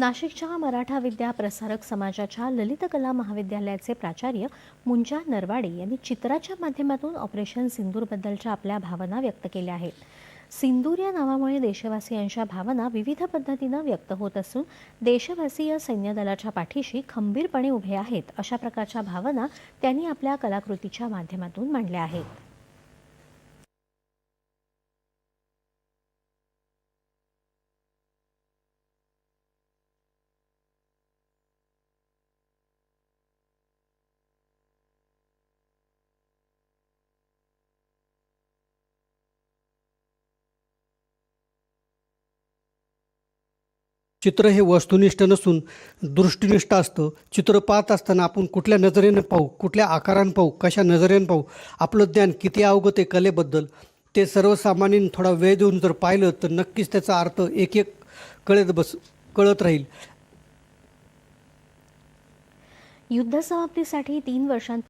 नाशिकच्या मराठा विद्या प्रसारक समाजाच्या ललित कला महाविद्यालयाचे प्राचार्य मुंजा नरवाडे यांनी चित्राच्या माध्यमातून ऑपरेशन सिंदूरबद्दलच्या आपल्या भावना व्यक्त केल्या आहेत. सिंदूर या नावामुळे देशवासियांच्या भावना विविध पद्धतीनं व्यक्त होत असून देशवासीय सैन्य दलाच्या पाठीशी खंबीरपणे उभे आहेत अशा प्रकारच्या भावना त्यांनी आपल्या कलाकृतीच्या माध्यमातून मांडल्या आहेत. चित्र हे वस्तुनिष्ठ नसून दृष्टिनिष्ठ असतं. चित्र पाहत असताना आपण कुठल्या नजरेनं पाहू कुठल्या आकारानं पाहू कशा नजरेनं पाहू आपलं ज्ञान किती अवगत आहे कलेबद्दल ते सर्वसामान्यांनी थोडा वेळ देऊन जर पाहिलं तर नक्कीच त्याचा अर्थ एक एक कळत बस कळत राहील. युद्ध समाप्तीसाठी तीन वर्षांत